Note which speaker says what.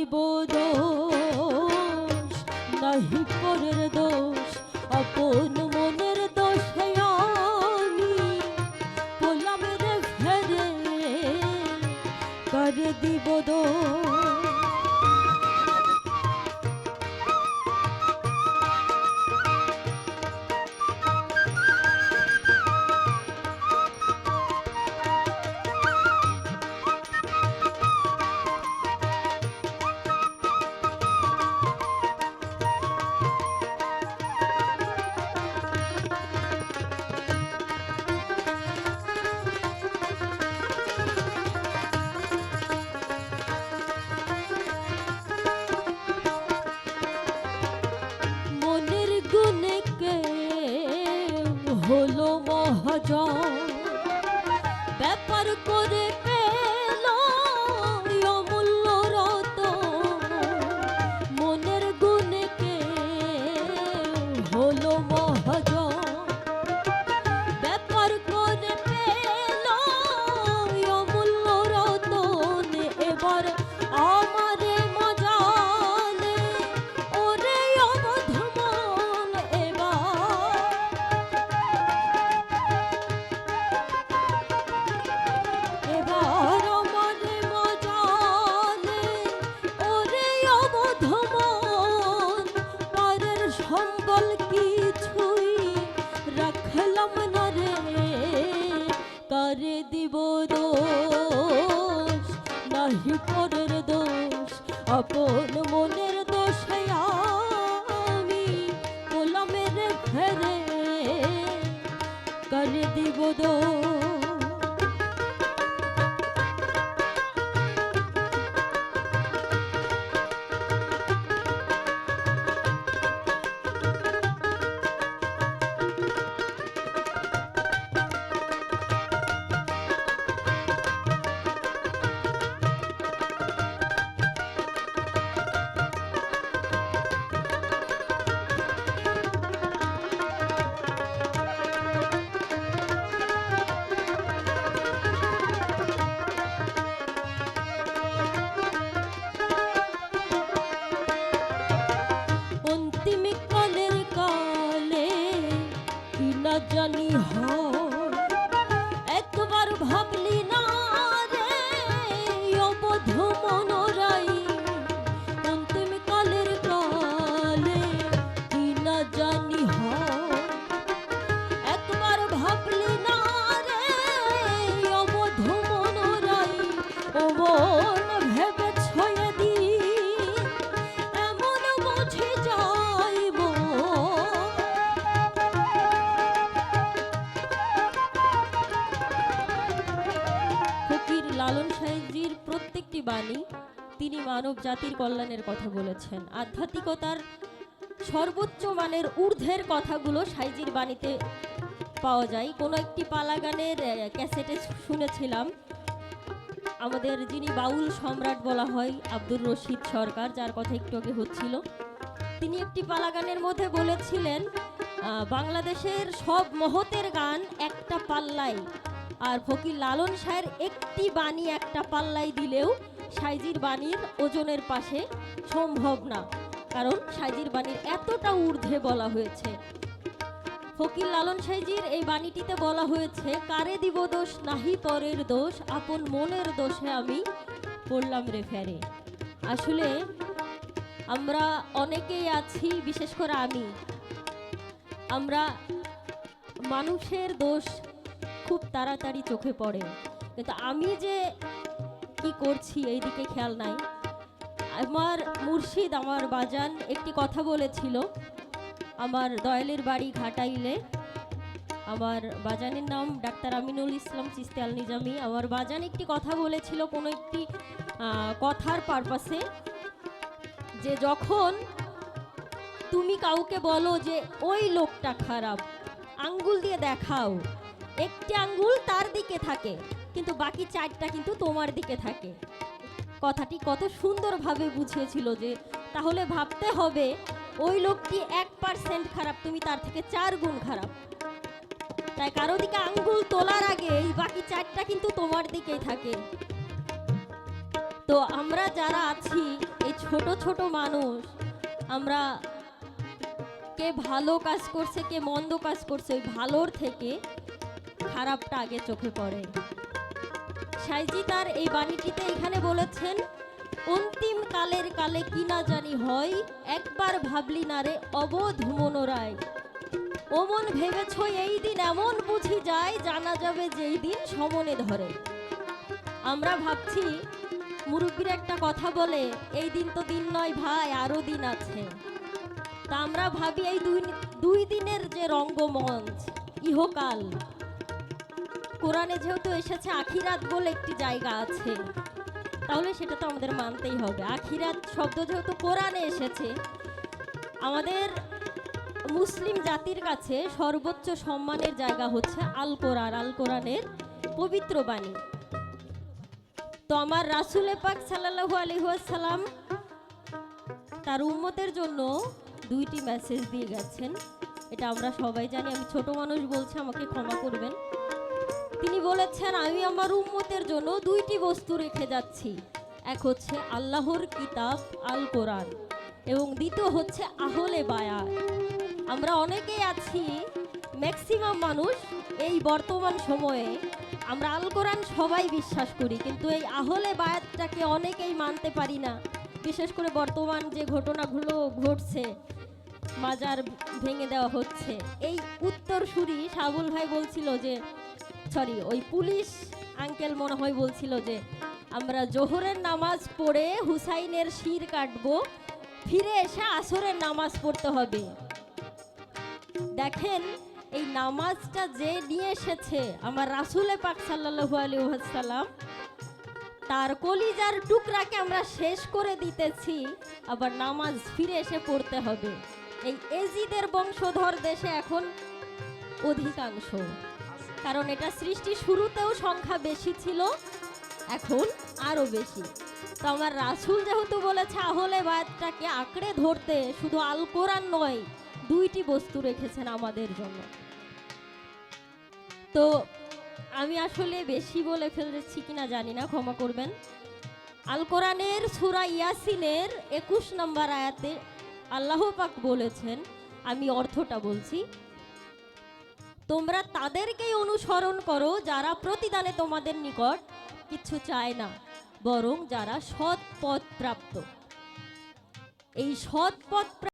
Speaker 1: করে দিব দোষ, নাহি পরের দোষ, আপন মনের দোষ আমি। বললাম রে ফেরে করে দিব দোষ? সম্বল কিছুই রাখলাম না রে। কারে দিব দোষ? নাহি পরের দোষ? আপন মনের কি প্রত্যেকটি বাণী, তিনি মানব জাতির কল্যাণের কথা বলেছেন। আধ্যাত্মিকতার সর্বোচ্চ মানের ঊর্ধ্বের কথাগুলো সাইজির বাণীতে পাওয়া যায়। কোনো একটি পালা গানের ক্যাসেটে শুনেছিলাম। আমাদের যিনি বাউল সম্রাট বলা হয়, আব্দুর রশিদ সরকার, যার কথা একটু আগে হচ্ছিল, তিনি একটি পালা গানের মধ্যে বলেছিলেন বাংলাদেশের সব মহতের গান একটা পাল্লাই আর ফকির লালন শাহের একটি বাণী একটা পাল্লাই দিলেও সাইজির বাণীর ওজনের পাশে সম্ভব না, কারণ সাইজির বাণীর এতটা ঊর্ধ্বে বলা হয়েছে। ফকির লালন সাইজির এই বাণীটিতে বলা হয়েছে, কারে দিব দোষ, নাহি পরের দোষ, আপন মনের দোষে আমি পড়লাম রে ফেরে। আসলে আমরা অনেকেই আছি, বিশেষ করে আমি। আমরা মানুষের দোষ খুব তাড়াতাড়ি চোখে পড়ে। কিন্তু আমি যে কি করছি এই দিকে খেয়াল নাই। আমার মুর্শিদ, আমার বাজান একটি কথা বলেছিল। আমার দয়ালের বাড়ি ঘাটাইলে। আমার বাজানের নাম ডাক্তার আমিনুল ইসলাম চিস্তি আল নিজামি। আমার বাজান একটি কথা বলেছিল কোনো একটি কথার পারপাসে যে যখন তুমি কাউকে বলো যে, ওই লোকটা খারাপ, আঙ্গুল দিয়ে দেখাও, একটি আঙ্গুল তার দিকে থাকে। কিন্তু বাকি চারটা কিন্তু তোমার দিকে থাকে। কথাটি কত সুন্দরভাবে বুঝিয়েছিল যে, তাহলে ভাবতে হবে, ওই লোকটি এক পার্সেন্ট খারাপ, তুমি তার থেকে চার গুণ খারাপ। তাই কারও দিকে আঙ্গুল তোলার আগে এই বাকি চারটা কিন্তু তোমার দিকেই থাকে। তো আমরা যারা আছি, এই ছোট ছোট মানুষ, আমরা কে ভালো কাজ করছে, কে মন্দ কাজ করছে, ওই ভালোর থেকে খারাপটা আগে চোখে পড়ে। সাইজি তার এই বাণীটিতে এখানে বলেছেন, অন্তিম কালের কালে কি না জানি হয়, একবার ভাবলি না রে অবোধ মনোরায় ওমন ভেবেছ এই দিন এমন বুঝি যায়, জানা যাবে যেই দিন সমনে ধরে। আমরা ভাবছি, মুরব্বীর একটা কথা বলে, এই দিন তো দিন নয় ভাই, আরও দিন আছে। তা আমরা ভাবি এই দুই দুই দিনের যে রঙ্গমঞ্চ, ইহকাল। কোরআনে যেহেতু এসেছে আখিরাত বলে একটি জায়গা আছে, তাহলে সেটা তো আমাদের মানতেই হবে। আখিরাত শব্দ যেহেতু কোরআনে এসেছে, আমাদের মুসলিম জাতির কাছে সর্বোচ্চ সম্মানের জায়গা হচ্ছে আল কোরআন আল কোরআনের পবিত্র বাণী। তো আমার রাসুলে পাক সাল্লাল্লাহু আলাইহি ওয়াসাল্লাম তার উম্মতের জন্য দুইটি মেসেজ দিয়ে গেছেন। এটা আমরা সবাই জানি, আমি ছোট মানুষ বলছি, আমাকে ক্ষমা করবেন। তিনি বলেছেন, আমি আমার উম্মতের জন্য দুইটি বস্তু রেখে যাচ্ছি। এক হচ্ছে আল্লাহর কিতাব আল কোরআন এবং দ্বিতীয় হচ্ছে আহলে বায়াত। আমরা অনেকেই আছি, ম্যাক্সিমাম মানুষ এই বর্তমান সময়ে আমরা আল কোরআন সবাই বিশ্বাস করি, কিন্তু এই আহলে বায়াতটাকে অনেকেই মানতে পারি না। বিশেষ করে বর্তমান যে ঘটনাগুলো ঘটছে, মাজার ভেঙে দেওয়া হচ্ছে। এই উত্তরসূরি সাবুল ভাই বলছিল যে সরি, ওই পুলিশ আঙ্কেল মনে হয় বলছিল যে আমরা জোহরের নামাজ পড়ে হুসাইনের শির কাটবো, ফিরে এসে আসরের নামাজ পড়তে হবে। দেখেন, এই নামাজটা যে নিয়ে এসেছে, আমার রাসুলে পাক সাল্লাল্লাহু আলাইহি ওয়াসাল্লাম, তার কলিজার টুকরাকে আমরা শেষ করে দিতেছি, আবার নামাজ ফিরে এসে পড়তে হবে। এই এজিদের বংশধর দেশে এখন অধিকাংশ। কারণ এটা সৃষ্টি শুরুতেও সংখ্যা বেশি ছিল, এখন আরও বেশি। তো আমার রাসুল যেহেতু বলেছে, আহলে বায়াতটাকে আঁকড়ে ধরতে শুধু আল কোরআন নয়, দুইটি বস্তু রেখেছেন আমাদের জন্য। তো আমি আসলে বেশি বলে ফেলেছি কিনা জানি না, ক্ষমা করবেন। আল কোরআনের সুরা ইয়াসিনের একুশ নম্বর আয়াতে আল্লাহ পাক বলেছেন, আমি অর্থটা বলছি তোমরা তাদেরকেই অনুসরণ করো যারা প্রতিদানে তোমাদের নিকট কিছু চায় না, বরং যারা সৎ পথ প্রাপ্ত। এই সৎ পথ